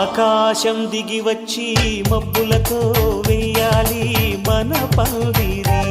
ఆకాశం దిగి వచ్చి మబ్బులతో వెయ్యాలి మన పందిరి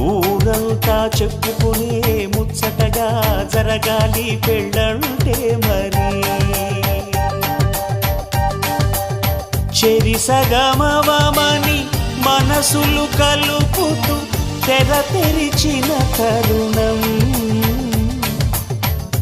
ఊరంతా చెప్పుకునే ముచ్చటగా జరగాలి పెళ్ళంటే మరి. చెరి సగమవమని మనసులు కలుపుతూ తెర తెరిచిన తరుణం.